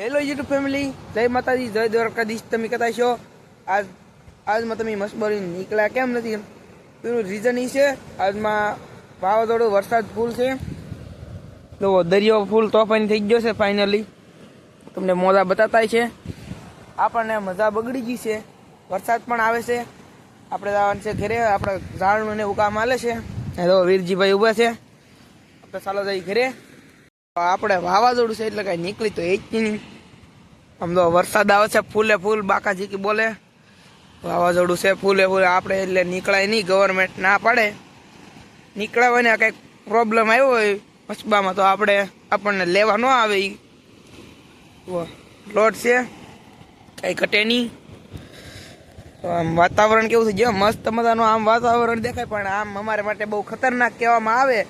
Hello YouTube family જય માતાજી, જય દ્વારકાધીશ. તમે કહેતા છો? આજ આજમાં તમે મસબરી નીકળ્યા. કેમ નથી? એનું રીઝન એ છે, આજમાં વાવાઝોડું, વરસાદ ફૂલ છે. તો દરિયો ફૂલ તોફાની થઈ ગયો છે ફાઇનલી તમને મોજા બતાતા છે. આપણને મજા બગડી ગઈ છે. વરસાદ પણ આવે છે. આપણે જવાનું છે ઘરે. આપણે ઝાડનું ને એવું કામ હાલે છે. તો વીરજીભાઈ ઊભા છે. આપણે ચાલો જઈ ઘરે. આપણે વાવાઝોડું છે એટલે કઈ નીકળી તો એ જ નહીં. આમ તો વરસાદ આવે છે, ફૂલે ફૂલ બાકાજી કે બોલે. વાવાઝોડું છે, ફૂલે ફૂલે, આપણે એટલે નીકળાય નહીં ગવર્મેન્ટ ના પાડે. નીકળાય ને કંઈક પ્રોબ્લેમ આવ્યો હોય મસબામાં તો આપણે, આપણને લેવા ન આવે એ લોટ છે, કઈ ઘટે નહીં. આમ વાતાવરણ કેવું થઈ ગયું મસ્ત મજાનું આમ વાતાવરણ દેખાય, પણ આમ અમારે માટે બહુ ખતરનાક કહેવામાં આવે.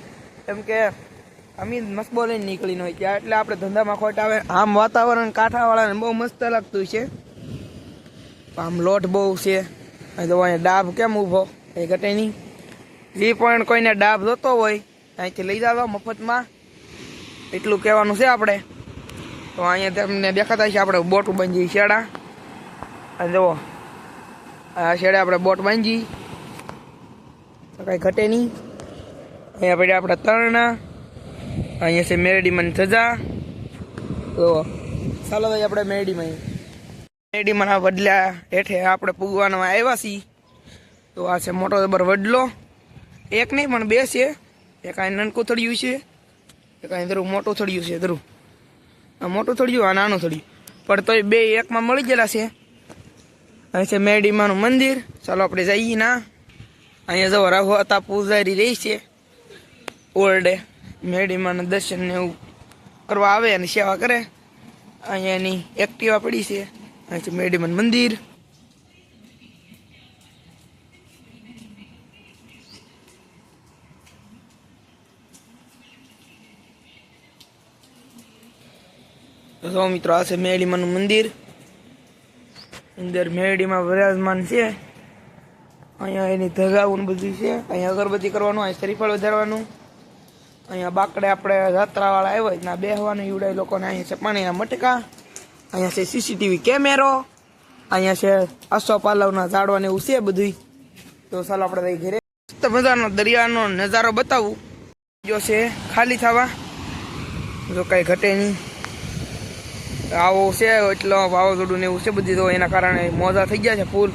કેમ કે અમે મસ્ત લઈને નીકળીને હોય ત્યાં એટલે આપણે ધંધામાં ખોટ આવે. આમ વાતાવરણ કાંઠાવાળાને બહુ મસ્ત લાગતું છે. આમ લોટ બહુ છે. અહીં તો અહીંયા ડાબ કેમ ઊભો? એ ઘટે નહીં. જે પણ કોઈને ડાબ જોતો હોય, અહીંથી લઈ જાવ મફતમાં. એટલું કહેવાનું છે આપણે. તો અહીંયા તમને દેખાતા છે આપણે બોટ બાંધી શેડા અને જુઓ. આ શેડે આપણે બોટ બાંધી. કાંઈ ઘટે નહીં. અહીંયા પછી આપણે તરણા. અહીંયા છે મેરડીમાં સજા. તો ચાલો ભાઈ, આપણે મેરડીમાં મેરડીમાં આ વડલા હેઠે આપણે પૂગવાના આવ્યા છીએ. તો આ છે મોટો જબર વડલો. એક નહીં, પણ બે છે. એક અહીં નાનકું થળિયું છે, એક અહીં ધરું મોટું થળિયું છે, ધરું. આ મોટું થળિયું, આ નાનું થળિયું. પણ તોય બે એકમાં મળી ગયેલા છે. અહીં છે મેરડીમાનું મંદિર. ચાલો આપણે જઈએ ના. અહીંયા જવો રાહુ હતા, પૂજારી રહી છે. ઓરડે મેડીમાં દર્શન ને એવું કરવા આવે અને સેવા કરે. અહીંયા એની એક્ટિવા પડી છે. અહીં છે મંદિર. તો મિત્રો, આ છે મેડીમાનું મંદિર. અંદર મેડીમાં વિરાજમાન છે. અહીંયા એની ધગાવું બધું છે. અહીંયા અગરબત્તી કરવાનું, અહીંયા શ્રીફળ વધારવાનું. અહીંયા બાકડે આપણે જાત્રાવાળા આવ્યા ના બેહવાનું ઈવડાય લોકોને. અહીંયા છે પાણીના મટકા, અહીંયા છે સીસીટીવી કેમેરો, અહીંયા છે આસોપાલવના ઝાડવાને એવું છે બધું તો ચાલો આપણે તઈ ઘરે. મસ્ત મજાનો દરિયાનો નજારો બતાવું. જો છે ખાલી થવા. જો કાંઈ ઘટે નહીં. આવો છે એટલો વાવાઝોડું ને એવું છે બધી, તો એના કારણે મોજા થઈ ગયા છે ફૂલ.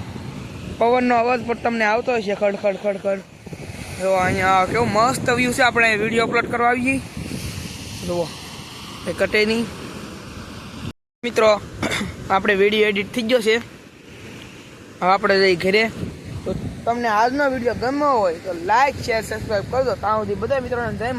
પવનનો અવાજ પણ તમને આવતો હશે ખડ ખડ ખડ ખડ. જો અહીંયા કેવો મસ્ત વ્યૂ છે. આપણે વીડિયો અપલોડ કરવા આવીએ. જુઓ. એ કટે નહીં. મિત્રો, આપણે વીડિયો એડિટ થઈ ગયો છે. હવે આપણે જઈ ઘરે. તો તમને આજનો વીડિયો ગમ્યો હોય તો લાઈક શેર સબસ્ક્રાઈબ કરજો. ત્યાં સુધી બધા મિત્રોને જય